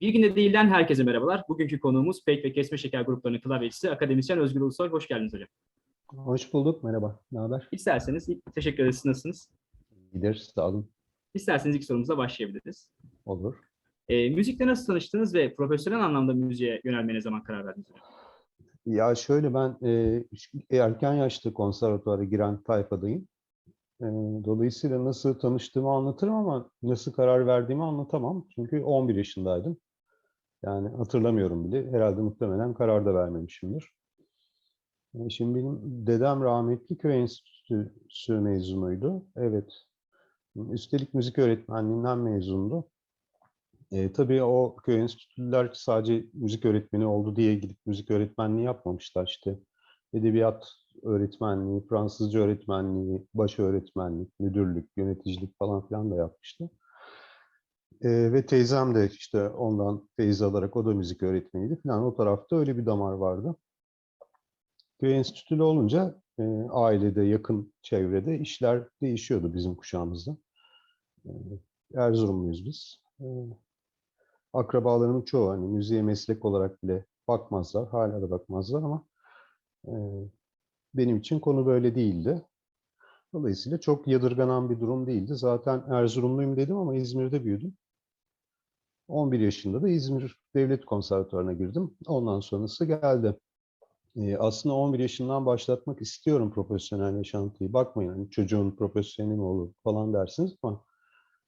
Bir günde değilden herkese merhabalar. Bugünkü konuğumuz Pek ve Kesme Şeker gruplarının klavyecisi akademisyen Özgür Ulusoy. Hoş geldiniz hocam. Hoş bulduk. Merhaba. Ne haber? İsterseniz, teşekkür ederiz. Nasılsınız? İyidir. Sağ olun. İsterseniz ilk sorumuza başlayabiliriz. Olur. E, müzikle nasıl tanıştınız ve profesyonel anlamda müziğe yönelmeye ne zaman karar verdiniz hocam? Ya şöyle ben e, erken yaşta konservatuara giren tayfadayım. E, dolayısıyla nasıl tanıştığımı anlatırım ama nasıl karar verdiğimi anlatamam. Çünkü 11 yaşındaydım. Yani hatırlamıyorum bile. Herhalde muhtemelen karar da vermemişimdir. E, şimdi benim dedem rahmetli köy enstitüsü mezunuydu. Evet. Üstelik müzik öğretmenliğinden mezundu. E, tabii o köy enstitüler sadece müzik öğretmeni oldu diye gidip müzik öğretmenliği yapmamışlar işte. Edebiyat öğretmenliği, Fransızca öğretmenliği, baş öğretmenlik, müdürlük, yöneticilik falan filan da yapmıştı. E, ve teyzem de işte ondan feyiz alarak o da müzik öğretmeniydi falan. O tarafta öyle bir damar vardı. Köy enstitülü olunca e, ailede, yakın çevrede işler değişiyordu bizim kuşağımızda. E, Erzurumluyuz biz. E, akrabalarımın çoğu hani müziğe meslek olarak bile bakmazlar. Hala da bakmazlar ama e, benim için konu böyle değildi. Dolayısıyla çok yadırganan bir durum değildi. Zaten Erzurumluyum dedim ama İzmir'de büyüdüm. 11 yaşında da İzmir Devlet Konservatuvarı'na girdim. Ondan sonrası geldi. E, aslında 11 yaşından başlatmak istiyorum profesyonel yaşantıyı. Bakmayın hani çocuğun profesyoneli mi olur falan dersiniz ama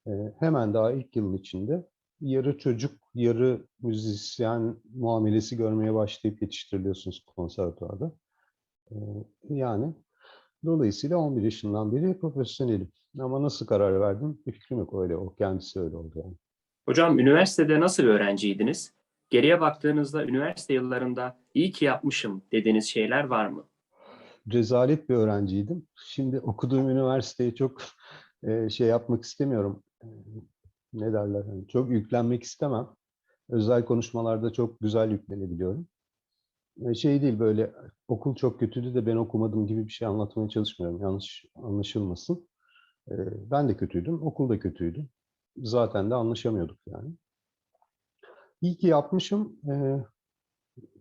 e, hemen daha ilk yılın içinde yarı çocuk, yarı müzisyen muamelesi görmeye başlayıp yetiştiriliyorsunuz konservatuvarda. Ee, yani dolayısıyla 11 yaşından beri profesyonelim. Ama nasıl karar verdim bir fikrim yok öyle. O kendisi öyle oldu yani. Hocam üniversitede nasıl bir öğrenciydiniz? Geriye baktığınızda üniversite yıllarında iyi ki yapmışım dediğiniz şeyler var mı? Rezalet bir öğrenciydim. Şimdi okuduğum üniversiteye çok e, şey yapmak istemiyorum. E, ne derler? Yani çok yüklenmek istemem. Özel konuşmalarda çok güzel yüklenebiliyorum. E, Şey değil böyle okul çok kötüydü de ben okumadım gibi bir şey anlatmaya çalışmıyorum. Yanlış anlaşılmasın. Ben de kötüydüm, okul da kötüydü. Zaten de anlaşamıyorduk yani. İyi ki yapmışım. E,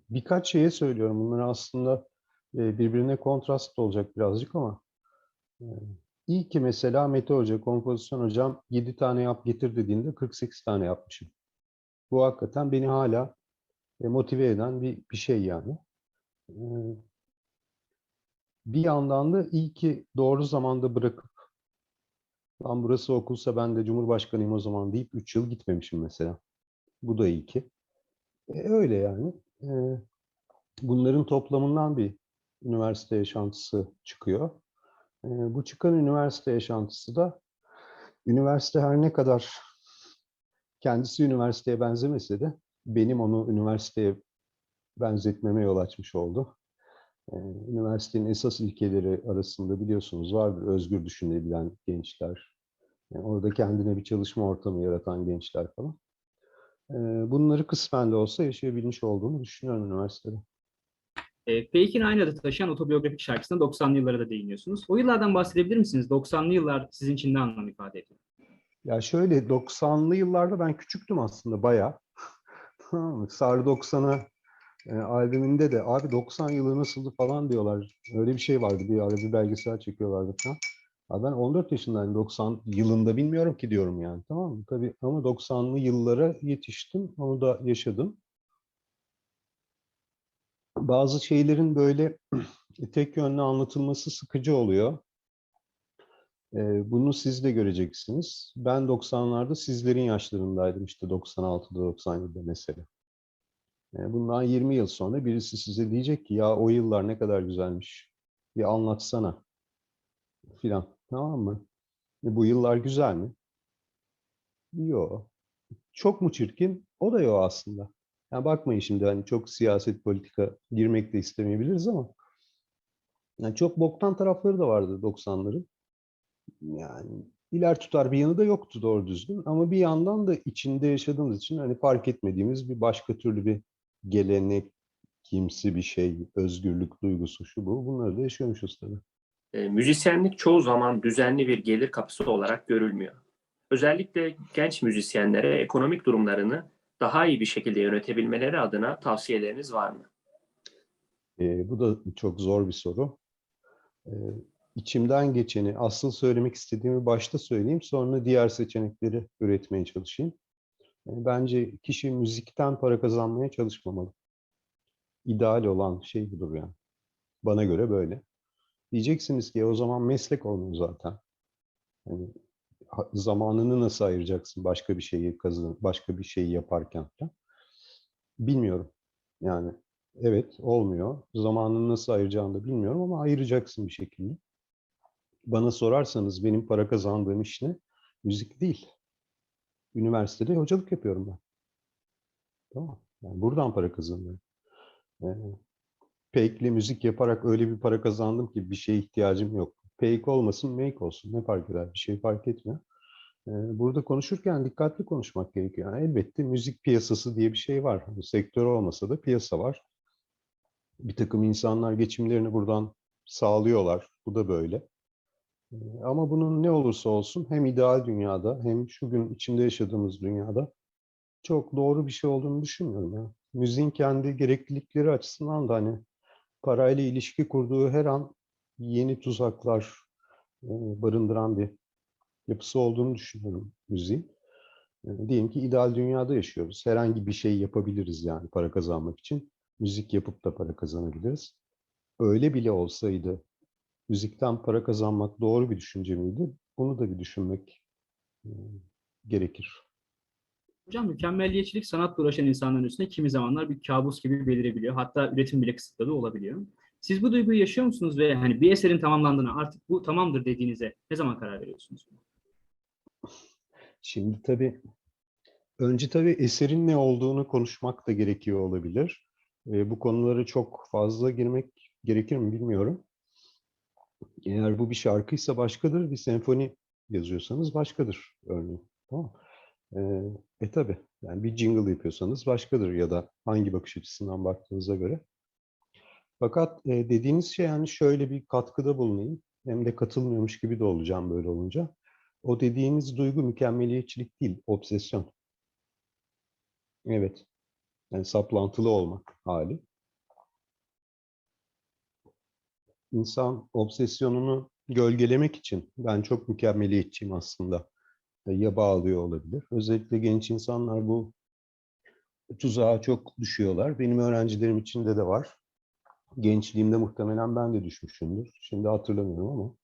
Birkaç şeye söylüyorum. Bunları aslında e, birbirine kontrast olacak birazcık ama e, İyi ki mesela Mete Hoca, kompozisyon hocam 7 tane yap getir dediğinde 48 tane yapmışım. Bu hakikaten beni hala e, motive eden bir, bir şey yani. Ee, Bir yandan da iyi ki doğru zamanda bırakıp lan burası okulsa ben de Cumhurbaşkanıyım o zaman deyip 3 yıl gitmemişim mesela. Bu da iyi ki. E, öyle yani. Ee, Bunların toplamından bir üniversite yaşantısı çıkıyor. Ee, Bu çıkan üniversite yaşantısı da üniversite her ne kadar kendisi üniversiteye benzemese de benim onu üniversiteye benzetmeme yol açmış oldu. Ee, Üniversitenin esas ilkeleri arasında biliyorsunuz vardır özgür düşünebilen gençler. Yani orada kendine bir çalışma ortamı yaratan gençler falan. Ee, Bunları kısmen de olsa yaşayabilmiş olduğumu düşünüyorum üniversitede. E, Fake'in aynı adı taşıyan otobiyografik şarkısına 90'lı yıllara da değiniyorsunuz. O yıllardan bahsedebilir misiniz? 90'lı yıllar sizin için ne anlam ifade ediyor? Ya şöyle 90'lı yıllarda ben küçüktüm aslında bayağı. Sarı 90'a e, albümünde de abi 90 yılı nasıldı falan diyorlar. Öyle bir şey vardı. Bir ara bir belgesel çekiyorlardı falan. Abi ben 14 yaşındayım. 90 yılında bilmiyorum ki diyorum yani. Tamam mı? Tabii ama 90'lı yıllara yetiştim. Onu da yaşadım. Bazı şeylerin böyle tek yönlü anlatılması sıkıcı oluyor. Ee, Bunu siz de göreceksiniz. Ben 90'larda sizlerin yaşlarındaydım işte 96'da 97'de mesela. Ee, Bundan 20 yıl sonra birisi size diyecek ki ya o yıllar ne kadar güzelmiş. Bir anlatsana filan. Tamam mı? E, Bu yıllar güzel mi? Yok. Çok mu çirkin? O da yok aslında. Yani bakmayın şimdi hani çok siyaset politika girmek de istemeyebiliriz ama yani çok boktan tarafları da vardı 90'ların yani iler tutar bir yanı da yoktu doğru düzgün ama bir yandan da içinde yaşadığımız için hani fark etmediğimiz bir başka türlü bir gelenek kimsi bir şey, özgürlük duygusu şu bu bunları da yaşıyormuşuz tabii. E, müzisyenlik çoğu zaman düzenli bir gelir kapısı olarak görülmüyor. Özellikle genç müzisyenlere ekonomik durumlarını daha iyi bir şekilde yönetebilmeleri adına tavsiyeleriniz var mı? Ee, bu da çok zor bir soru. Ee, içimden geçeni, asıl söylemek istediğimi başta söyleyeyim, sonra diğer seçenekleri üretmeye çalışayım. Ee, bence kişi müzikten para kazanmaya çalışmamalı. İdeal olan şey budur yani. Bana göre böyle. Diyeceksiniz ki o zaman meslek olmuyor zaten. Yani zamanını nasıl ayıracaksın başka bir şeyi kazan, başka bir şeyi yaparken falan. Bilmiyorum. Yani evet olmuyor. Zamanını nasıl ayıracağını da bilmiyorum ama ayıracaksın bir şekilde. Bana sorarsanız benim para kazandığım iş ne? Müzik değil. Üniversitede hocalık yapıyorum ben. Tamam. Yani buradan para kazanıyorum. Ee, Fake'li müzik yaparak öyle bir para kazandım ki bir şeye ihtiyacım yok. Fake olmasın, make olsun. Ne fark eder? Bir şey fark etmiyor. Ee, Burada konuşurken dikkatli konuşmak gerekiyor. Yani elbette müzik piyasası diye bir şey var. Hani sektör olmasa da piyasa var. Bir takım insanlar geçimlerini buradan sağlıyorlar. Bu da böyle. Ee, Ama bunun ne olursa olsun hem ideal dünyada hem şu gün içinde yaşadığımız dünyada çok doğru bir şey olduğunu düşünmüyorum. Ya. Müziğin kendi gereklilikleri açısından da hani parayla ilişki kurduğu her an yeni tuzaklar e, barındıran bir yapısı olduğunu düşünüyorum müziğin. E, diyelim ki ideal dünyada yaşıyoruz. Herhangi bir şey yapabiliriz yani para kazanmak için. Müzik yapıp da para kazanabiliriz. Öyle bile olsaydı müzikten para kazanmak doğru bir düşünce miydi? Bunu da bir düşünmek e, gerekir. Hocam mükemmelliyetçilik sanatla uğraşan insanların üstüne kimi zamanlar bir kabus gibi belirebiliyor. Hatta üretim bile kısıtladığı olabiliyor. Siz bu duyguyu yaşıyor musunuz ve hani bir eserin tamamlandığına artık bu tamamdır dediğinize ne zaman karar veriyorsunuz? Şimdi tabii önce tabii eserin ne olduğunu konuşmak da gerekiyor olabilir. E, bu konulara çok fazla girmek gerekir mi bilmiyorum. Eğer bu bir şarkıysa başkadır, bir senfoni yazıyorsanız başkadır örneğin. Tamam. E, e tabii yani bir jingle yapıyorsanız başkadır ya da hangi bakış açısından baktığınıza göre. Fakat e, dediğiniz şey yani şöyle bir katkıda bulunayım. Hem de katılmıyormuş gibi de olacağım böyle olunca. O dediğiniz duygu mükemmeliyetçilik değil, obsesyon. Evet. Yani saplantılı olmak hali. İnsan obsesyonunu gölgelemek için ben çok mükemmeliyetçiyim aslında. Ya bağlıyor olabilir. Özellikle genç insanlar bu tuzağa çok düşüyorlar. Benim öğrencilerim içinde de var. Gençliğimde muhtemelen ben de düşmüşümdür. Şimdi hatırlamıyorum ama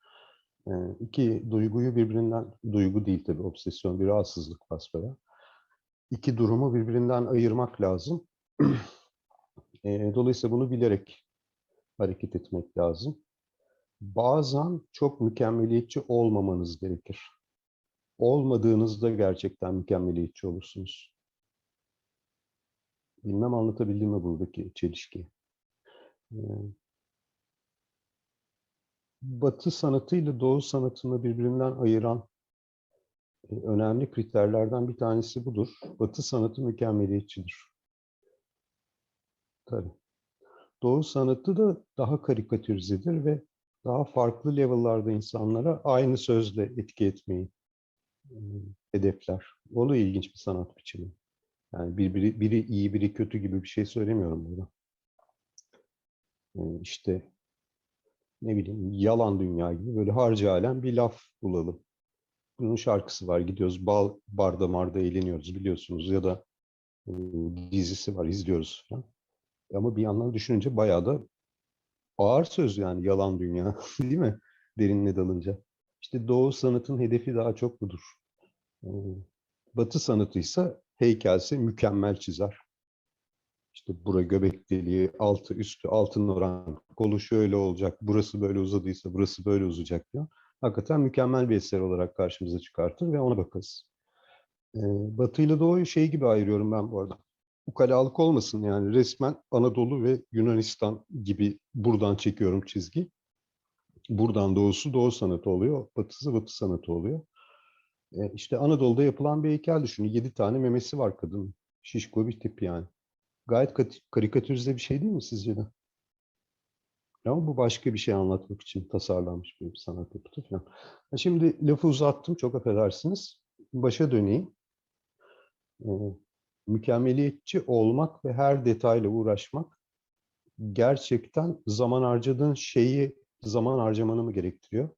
e, iki duyguyu birbirinden, duygu değil tabii obsesyon bir rahatsızlık basbaya. İki durumu birbirinden ayırmak lazım. E, Dolayısıyla bunu bilerek hareket etmek lazım. Bazen çok mükemmeliyetçi olmamanız gerekir. Olmadığınızda gerçekten mükemmeliyetçi olursunuz. Bilmem anlatabildim mi buradaki çelişkiyi. Ee, Batı sanatıyla Doğu sanatını birbirinden ayıran e, önemli kriterlerden bir tanesi budur. Batı sanatı mükemmeliyetçidir. Tabii. Doğu sanatı da daha karikatürizedir ve daha farklı level'larda insanlara aynı sözle etki etmeyi hedefler. O da ilginç bir sanat biçimi. Yani bir- biri, biri iyi, biri kötü gibi bir şey söylemiyorum burada. E, işte ne bileyim yalan dünya gibi böyle harcı alem bir laf bulalım. Bunun şarkısı var. Gidiyoruz bal, barda marda eğleniyoruz biliyorsunuz ya da e, dizisi var izliyoruz falan. Ama bir yandan düşününce bayağı da ağır söz yani yalan dünya değil mi? Derinine dalınca. İşte Doğu sanatın hedefi daha çok budur. Ee, Batı sanatı ise heykelse mükemmel çizer. İşte bura göbek deliği, altı üstü altın oran, kolu şöyle olacak, burası böyle uzadıysa burası böyle uzayacak diyor. Hakikaten mükemmel bir eser olarak karşımıza çıkartır ve ona bakarız. Ee, Batı ile Doğu'yu şey gibi ayırıyorum ben bu arada ukalalık olmasın yani resmen Anadolu ve Yunanistan gibi buradan çekiyorum çizgi. Buradan doğusu doğu sanatı oluyor, batısı batı sanatı oluyor. E, işte Anadolu'da yapılan bir heykel düşünün. Yedi tane memesi var kadının. Şişko bir tip yani. Gayet kat- karikatürize bir şey değil mi sizce de? Ama bu başka bir şey anlatmak için tasarlanmış bir sanat yapıtı falan. Şimdi lafı uzattım, çok affedersiniz. Başa döneyim. Ee, mükemmeliyetçi olmak ve her detayla uğraşmak gerçekten zaman harcadığın şeyi zaman harcamanı mı gerektiriyor?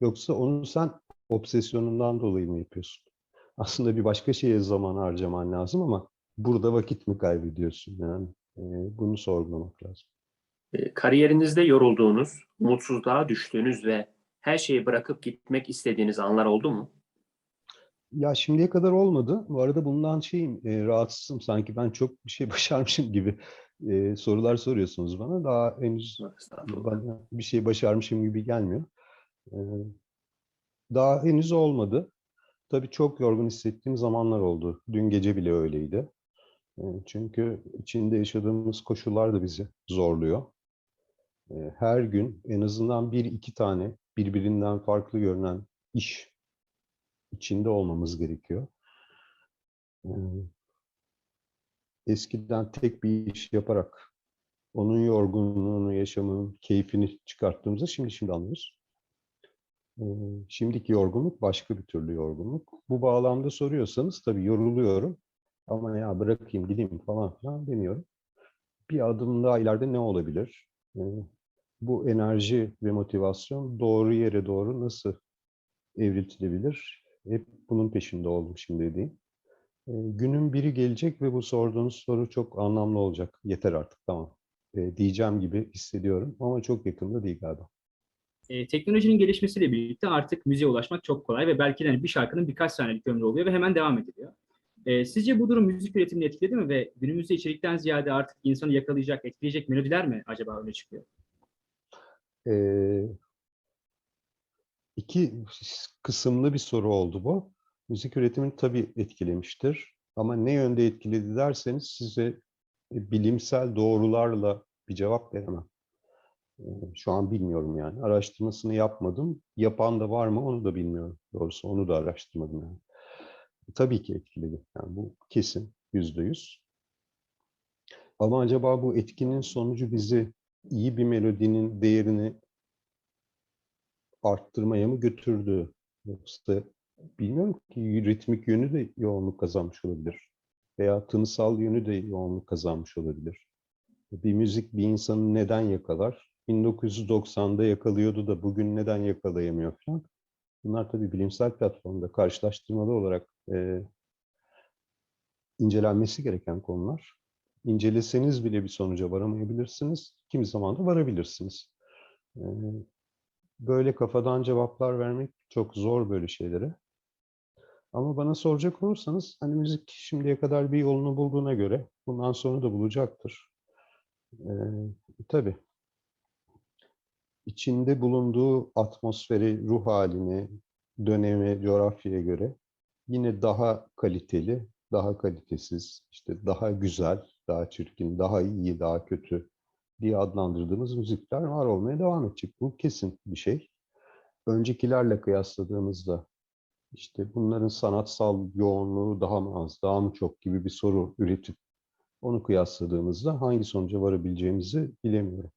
Yoksa onu sen obsesyonundan dolayı mı yapıyorsun? Aslında bir başka şeye zaman harcaman lazım ama burada vakit mi kaybediyorsun? Yani e, bunu sorgulamak lazım. E, Kariyerinizde yorulduğunuz, umutsuzluğa düştüğünüz ve her şeyi bırakıp gitmek istediğiniz anlar oldu mu? Ya şimdiye kadar olmadı. Bu arada bundan şeyim, e, rahatsızım. Sanki ben çok bir şey başarmışım gibi e, sorular soruyorsunuz bana. Daha henüz bana bir şey başarmışım gibi gelmiyor. E, daha henüz olmadı. Tabii çok yorgun hissettiğim zamanlar oldu. Dün gece bile öyleydi. E, çünkü içinde yaşadığımız koşullar da bizi zorluyor. E, her gün en azından bir iki tane birbirinden farklı görünen iş içinde olmamız gerekiyor. Eskiden tek bir iş yaparak onun yorgunluğunu, yaşamının keyfini çıkarttığımızı şimdi şimdi anlıyoruz. Ee, Şimdiki yorgunluk başka bir türlü yorgunluk. Bu bağlamda soruyorsanız tabii yoruluyorum ama ya bırakayım gideyim falan filan demiyorum. Bir adım daha ileride ne olabilir? Ee, Bu enerji ve motivasyon doğru yere doğru nasıl evriltilebilir? Hep bunun peşinde oldum şimdi diyeyim. Günün biri gelecek ve bu sorduğunuz soru çok anlamlı olacak. Yeter artık tamam. Diyeceğim gibi hissediyorum ama çok yakında değil galiba. E, teknolojinin gelişmesiyle birlikte artık müziğe ulaşmak çok kolay ve belki de hani bir şarkının birkaç saniyelik ömrü oluyor ve hemen devam ediliyor. E, sizce bu durum müzik üretimini etkiledi mi ve günümüzde içerikten ziyade artık insanı yakalayacak, etkileyecek melodiler mi acaba öne çıkıyor? Ee, iki kısımlı bir soru oldu bu. Müzik üretimini tabii etkilemiştir. Ama ne yönde etkiledi derseniz size e, bilimsel doğrularla bir cevap veremem. Ee, Şu an bilmiyorum yani. Araştırmasını yapmadım. Yapan da var mı onu da bilmiyorum. Doğrusu onu da araştırmadım yani. Tabii ki etkiledi. Yani bu kesin. Yüzde yüz. Ama acaba bu etkinin sonucu bizi iyi bir melodinin değerini arttırmaya mı götürdü? Yoksa bilmiyorum ki ritmik yönü de yoğunluk kazanmış olabilir. Veya tınısal yönü de yoğunluk kazanmış olabilir. Bir müzik bir insanı neden yakalar? 1990'da yakalıyordu da bugün neden yakalayamıyor falan. Bunlar tabii bilimsel platformda karşılaştırmalı olarak e, incelenmesi gereken konular. İnceleseniz bile bir sonuca varamayabilirsiniz. Kimi zaman da varabilirsiniz. E, böyle kafadan cevaplar vermek çok zor böyle şeylere. Ama bana soracak olursanız hani müzik şimdiye kadar bir yolunu bulduğuna göre bundan sonra da bulacaktır. Ee, tabii. İçinde bulunduğu atmosferi, ruh halini, döneme, coğrafyaya göre yine daha kaliteli, daha kalitesiz, işte daha güzel, daha çirkin, daha iyi, daha kötü diye adlandırdığımız müzikler var olmaya devam edecek. Bu kesin bir şey. Öncekilerle kıyasladığımızda işte bunların sanatsal yoğunluğu daha mı az, daha mı çok gibi bir soru üretip onu kıyasladığımızda hangi sonuca varabileceğimizi bilemiyorum.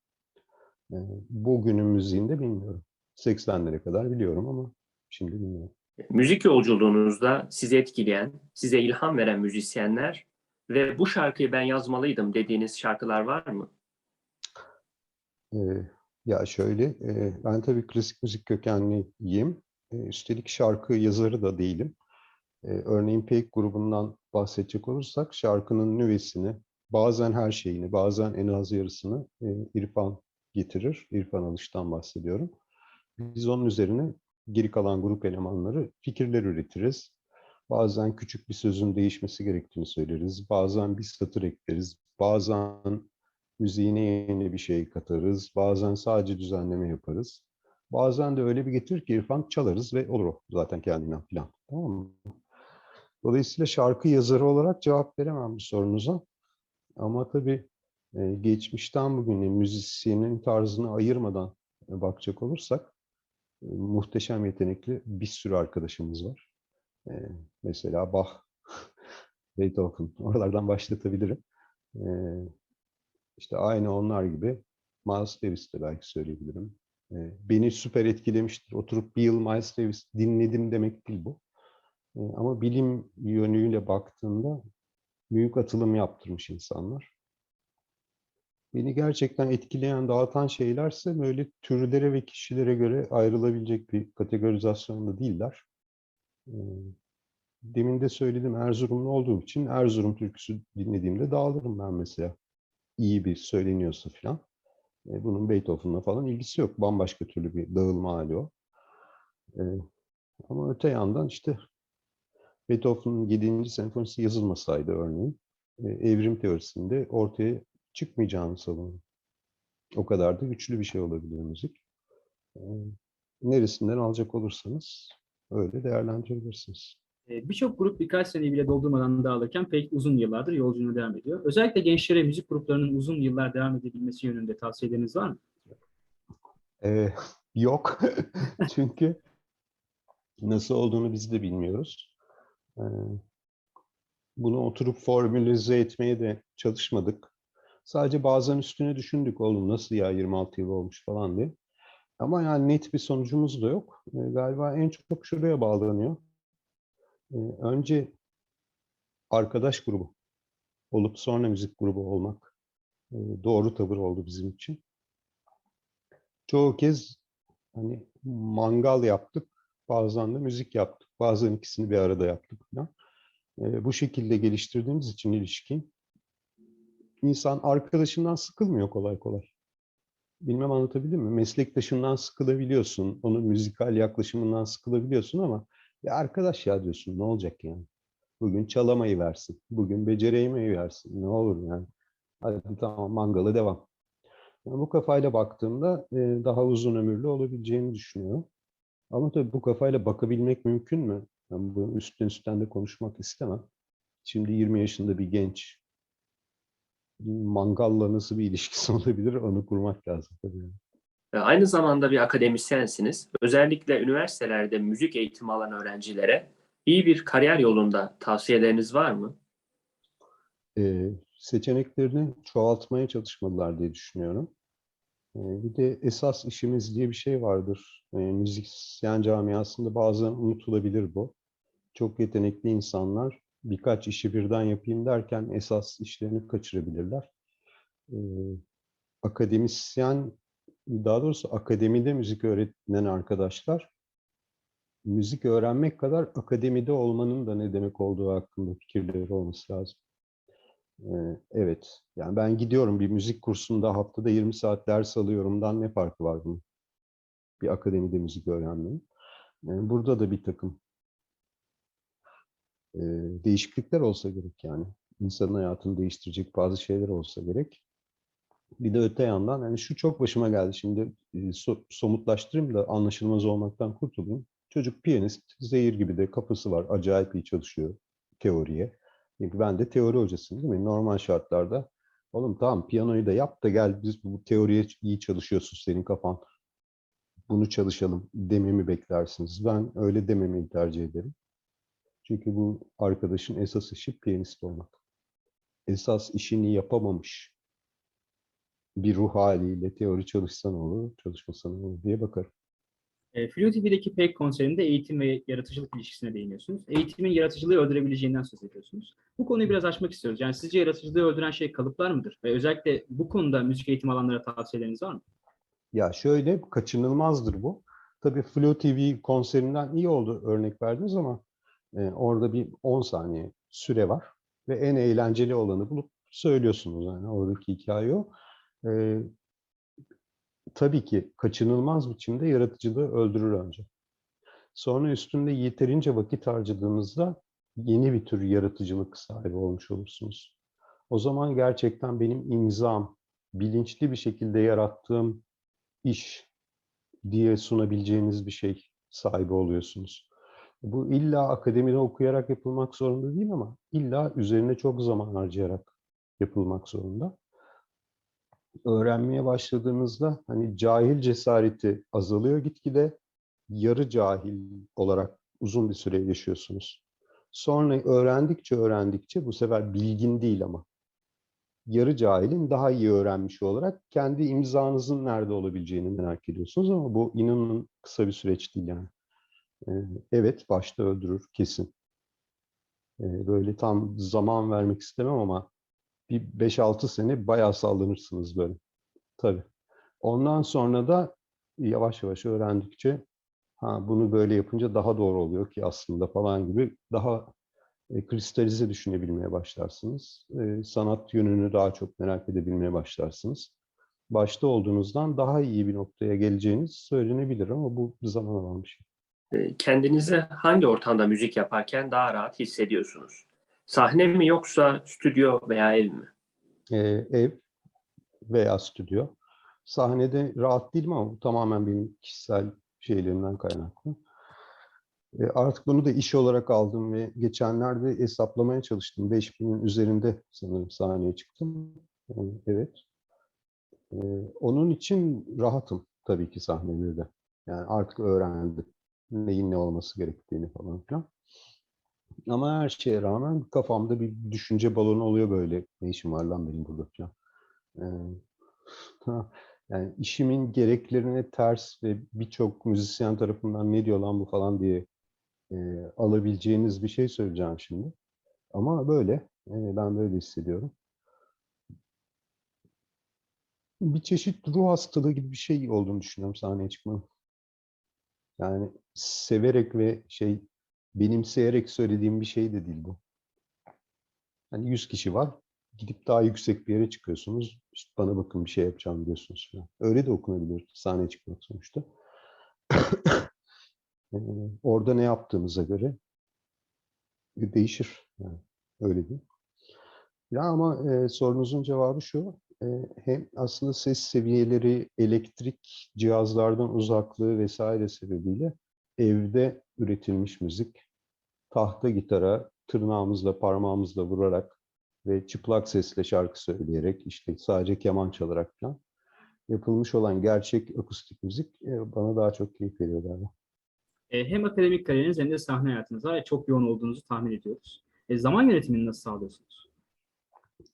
Ee, bugünün müziğinde bilmiyorum. 80'lere kadar biliyorum ama şimdi bilmiyorum. Müzik yolculuğunuzda sizi etkileyen, size ilham veren müzisyenler ve bu şarkıyı ben yazmalıydım dediğiniz şarkılar var mı? Ee, ya şöyle, e, ben tabii klasik müzik kökenliyim. E, üstelik şarkı yazarı da değilim. E, örneğin Peik grubundan bahsedecek olursak şarkının nüvesini, bazen her şeyini, bazen en az yarısını e, İrfan getirir. İrfan Alış'tan bahsediyorum. Biz onun üzerine geri kalan grup elemanları fikirler üretiriz. Bazen küçük bir sözün değişmesi gerektiğini söyleriz. Bazen bir satır ekleriz. Bazen müziğine yeni bir şey katarız. Bazen sadece düzenleme yaparız. Bazen de öyle bir getirir ki İrfan çalarız ve olur o zaten kendinden falan. Tamam mı? Dolayısıyla şarkı yazarı olarak cevap veremem bu sorunuza. Ama tabii e, geçmişten bugüne müzisyenin tarzını ayırmadan e, bakacak olursak e, muhteşem yetenekli bir sürü arkadaşımız var. Mesela Bach, Beethoven, oralardan başlatabilirim. İşte aynı onlar gibi Miles Davis de belki söyleyebilirim. E, beni süper etkilemiştir. Oturup bir yıl Miles Davis dinledim demek değil bu. E, ama bilim yönüyle baktığımda büyük atılım yaptırmış insanlar. Beni gerçekten etkileyen, dağıtan şeylerse böyle türlere ve kişilere göre ayrılabilecek bir kategorizasyonda değiller. Ee, Demin de söyledim Erzurumlu olduğum için Erzurum türküsü dinlediğimde dağılırım ben mesela. İyi bir söyleniyorsa filan. E, Bunun Beethoven'la falan ilgisi yok. Bambaşka türlü bir dağılma hali o. E, Ama öte yandan işte Beethoven'ın 7. senfonisi yazılmasaydı örneğin e, evrim teorisinde ortaya çıkmayacağını savunuyorum. O kadar da güçlü bir şey olabilir müzik. Neresinden alacak olursanız öyle değerlendirebilirsiniz. E, Birçok grup birkaç seneyi bile doldurmadan dağılırken pek uzun yıllardır yolculuğuna devam ediyor. Özellikle gençlere müzik gruplarının uzun yıllar devam edebilmesi yönünde tavsiyeleriniz var mı? Ee, yok. Çünkü nasıl olduğunu biz de bilmiyoruz. Ee, bunu oturup formülize etmeye de çalışmadık. Sadece bazen üstüne düşündük oğlum nasıl ya 26 yıl olmuş falan diye. Ama yani net bir sonucumuz da yok. Ee, galiba en çok şuraya bağlanıyor. Ee, önce arkadaş grubu olup sonra müzik grubu olmak e, doğru tavır oldu bizim için çoğu kez hani mangal yaptık, bazen de müzik yaptık, bazen ikisini bir arada yaptık falan. Ee, bu şekilde geliştirdiğimiz için ilişki insan arkadaşından sıkılmıyor kolay kolay. Bilmem anlatabildim mi? Meslektaşından sıkılabiliyorsun, onun müzikal yaklaşımından sıkılabiliyorsun ama ya arkadaş ya diyorsun ne olacak yani? Bugün çalamayı versin, bugün beceremeyi versin. Ne olur yani? Hadi tamam mangala devam. Yani bu kafayla baktığımda e, daha uzun ömürlü olabileceğini düşünüyorum. Ama tabii bu kafayla bakabilmek mümkün mü? Ben bu üstten üstten de konuşmak istemem. Şimdi 20 yaşında bir genç mangalla nasıl bir ilişkisi olabilir onu kurmak lazım tabii. E, Aynı zamanda bir akademisyensiniz. Özellikle üniversitelerde müzik eğitimi alan öğrencilere iyi bir kariyer yolunda tavsiyeleriniz var mı? e, seçeneklerini çoğaltmaya çalışmalılar diye düşünüyorum. E, bir de esas işimiz diye bir şey vardır. E, müzisyen camiasında bazen unutulabilir bu. Çok yetenekli insanlar birkaç işi birden yapayım derken esas işlerini kaçırabilirler. E, akademisyen, daha doğrusu akademide müzik öğretilen arkadaşlar müzik öğrenmek kadar akademide olmanın da ne demek olduğu hakkında fikirleri olması lazım. Ee, Evet, yani ben gidiyorum bir müzik kursunda haftada 20 saat ders alıyorumdan ne farkı var bunun? Bir akademide müzik öğrenmenin. Ee, Burada da bir takım e, değişiklikler olsa gerek yani. İnsanın hayatını değiştirecek bazı şeyler olsa gerek. Bir de öte yandan yani şu çok başıma geldi şimdi e, so- somutlaştırayım da anlaşılmaz olmaktan kurtulayım. Çocuk piyanist, zehir gibi de kafası var, acayip iyi çalışıyor teoriye. Çünkü ben de teori hocasıyım değil mi? Normal şartlarda oğlum tamam piyanoyu da yap da gel biz bu teoriye iyi çalışıyorsun senin kafan. Bunu çalışalım dememi beklersiniz. Ben öyle dememeyi tercih ederim. Çünkü bu arkadaşın esas işi piyanist olmak. Esas işini yapamamış bir ruh haliyle teori çalışsan olur, çalışmasan olur diye bakarım. E, Flu TV'deki PEG konserinde eğitim ve yaratıcılık ilişkisine değiniyorsunuz. Eğitimin yaratıcılığı öldürebileceğinden söz ediyorsunuz. Bu konuyu biraz açmak istiyoruz. Yani sizce yaratıcılığı öldüren şey kalıplar mıdır? Ve özellikle bu konuda müzik eğitimi alanlara tavsiyeleriniz var mı? Ya şöyle kaçınılmazdır bu. Tabii Flu TV konserinden iyi oldu örnek verdiniz ama e, orada bir 10 saniye süre var ve en eğlenceli olanı bulup söylüyorsunuz yani oradaki hikaye o. E, tabii ki kaçınılmaz biçimde yaratıcılığı öldürür önce. Sonra üstünde yeterince vakit harcadığınızda yeni bir tür yaratıcılık sahibi olmuş olursunuz. O zaman gerçekten benim imzam, bilinçli bir şekilde yarattığım iş diye sunabileceğiniz bir şey sahibi oluyorsunuz. Bu illa akademide okuyarak yapılmak zorunda değil ama illa üzerine çok zaman harcayarak yapılmak zorunda. Öğrenmeye başladığınızda hani cahil cesareti azalıyor gitgide, yarı cahil olarak uzun bir süre yaşıyorsunuz. Sonra öğrendikçe öğrendikçe bu sefer bilgin değil ama yarı cahilin daha iyi öğrenmiş olarak kendi imzanızın nerede olabileceğini merak ediyorsunuz ama bu inanın kısa bir süreç değil yani. Ee, Evet, başta öldürür kesin. E, böyle tam zaman vermek istemem ama bir 5-6 sene bayağı sallanırsınız böyle. Tabii. Ondan sonra da yavaş yavaş öğrendikçe ha bunu böyle yapınca daha doğru oluyor ki aslında falan gibi daha e, kristalize düşünebilmeye başlarsınız. E, sanat yönünü daha çok merak edebilmeye başlarsınız. Başta olduğunuzdan daha iyi bir noktaya geleceğiniz söylenebilir ama bu zaman alan bir şey. E, Kendinizi hangi ortamda müzik yaparken daha rahat hissediyorsunuz? Sahne mi yoksa stüdyo veya ev mi? E, ev veya stüdyo. Sahnede rahat değilim ama bu tamamen benim kişisel şeylerimden kaynaklı. E, artık bunu da iş olarak aldım ve geçenlerde hesaplamaya çalıştım. 5000'in üzerinde sanırım sahneye çıktım. E, evet. E, onun için rahatım tabii ki sahnede de. Yani artık öğrendim neyin ne olması gerektiğini falan filan. Ama her şeye rağmen kafamda bir düşünce balonu oluyor böyle. Ne işim var lan benim burada falan. Ee, yani işimin gereklerine ters ve birçok müzisyen tarafından ne diyor lan bu falan diye e, alabileceğiniz bir şey söyleyeceğim şimdi. Ama böyle. e, ben böyle hissediyorum. Bir çeşit ruh hastalığı gibi bir şey olduğunu düşünüyorum sahneye çıkmanın. Yani severek ve şey benimseyerek söylediğim bir şey de değil bu. Hani 100 kişi var. Gidip daha yüksek bir yere çıkıyorsunuz. İşte bana bakın bir şey yapacağım diyorsunuz falan. Öyle de okunabilir sahneye çıkmak sonuçta. Ee, Orada ne yaptığınıza göre değişir. Yani öyle değil. Ya ama e, sorunuzun cevabı şu. e, hem aslında ses seviyeleri, elektrik cihazlardan uzaklığı vesaire sebebiyle evde üretilmiş müzik, tahta gitara tırnağımızla, parmağımızla vurarak ve çıplak sesle şarkı söyleyerek, işte sadece keman çalarak falan yapılmış olan gerçek akustik müzik e, bana daha çok keyif veriyor galiba. E, hem akademik kariyeriniz hem de sahne hayatınız ve çok yoğun olduğunuzu tahmin ediyoruz. E, zaman yönetimini nasıl sağlıyorsunuz?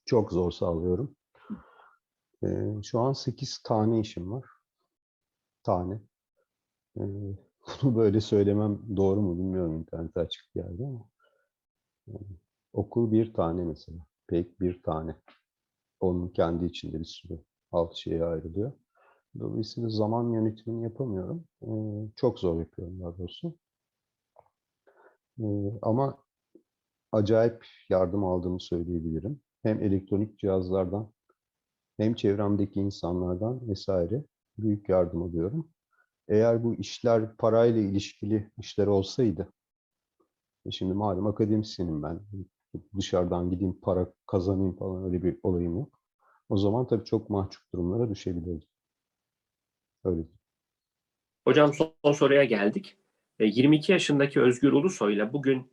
Çok zor sağlıyorum. E, şu an 8 tane işim var. Tane. E, bunu böyle söylemem doğru mu bilmiyorum internette açık bir yerde ama. e, okul bir tane mesela. Pek bir tane. Onun kendi içinde bir sürü alt şeye ayrılıyor. Dolayısıyla zaman yönetimini yapamıyorum. E, çok zor yapıyorum daha doğrusu. E, ama acayip yardım aldığımı söyleyebilirim. Hem elektronik cihazlardan hem çevremdeki insanlardan vesaire büyük yardım alıyorum. Eğer bu işler parayla ilişkili işler olsaydı, e şimdi malum akademisyenim ben, dışarıdan gideyim para kazanayım falan öyle bir olayım yok. O zaman tabii çok mahcup durumlara düşebilirdim. Öyle. Hocam son, soruya geldik. E, 22 yaşındaki Özgür Ulusoy'la bugün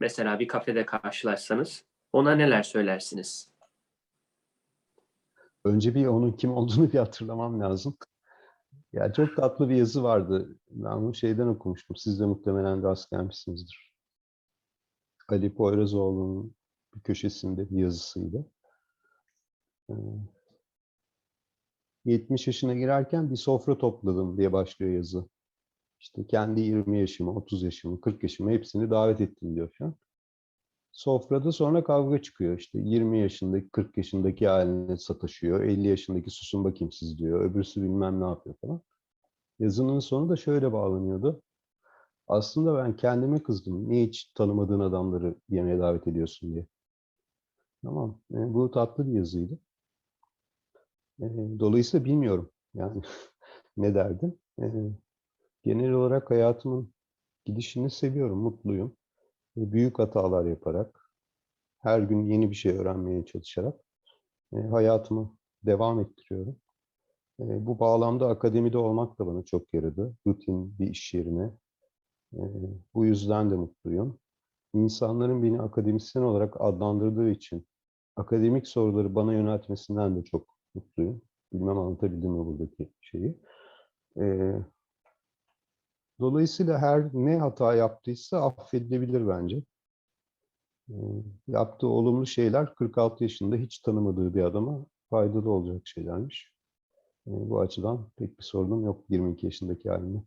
mesela bir kafede karşılaşsanız ona neler söylersiniz? Önce bir onun kim olduğunu bir hatırlamam lazım. Ya çok tatlı bir yazı vardı. Ben bunu şeyden okumuştum. Siz de muhtemelen rast gelmişsinizdir. Ali Poyrazoğlu'nun bir köşesinde bir yazısıydı. Ee, 70 yaşına girerken bir sofra topladım diye başlıyor yazı. İşte kendi 20 yaşımı, 30 yaşımı, 40 yaşımı hepsini davet ettim diyor şu an. Sofrada sonra kavga çıkıyor. İşte 20 yaşındaki, 40 yaşındaki haline sataşıyor. 50 yaşındaki susun bakayım siz diyor. Öbürsü bilmem ne yapıyor falan. Yazının sonu da şöyle bağlanıyordu. Aslında ben kendime kızdım. Niye hiç tanımadığın adamları yemeğe davet ediyorsun diye. Tamam. e, bu tatlı bir yazıydı. E, dolayısıyla bilmiyorum. Yani ne derdim. E, genel olarak hayatımın gidişini seviyorum, mutluyum. Büyük hatalar yaparak, her gün yeni bir şey öğrenmeye çalışarak e, hayatımı devam ettiriyorum. E, bu bağlamda akademide olmak da bana çok yaradı. Rutin bir iş yerine. E, bu yüzden de mutluyum. İnsanların beni akademisyen olarak adlandırdığı için akademik soruları bana yöneltmesinden de çok mutluyum. Bilmem anlatabildim mi buradaki şeyi. Dolayısıyla her ne hata yaptıysa affedilebilir bence. E, yaptığı olumlu şeyler 46 yaşında hiç tanımadığı bir adama faydalı olacak şeylermiş. E, bu açıdan pek bir sorunum yok 22 yaşındaki halimle.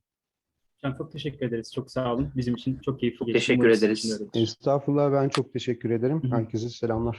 Hocam çok teşekkür ederiz. Çok sağ olun. Bizim için çok keyifli geçti. teşekkür ederiz. Estağfurullah ben çok teşekkür ederim. Herkese selamlar.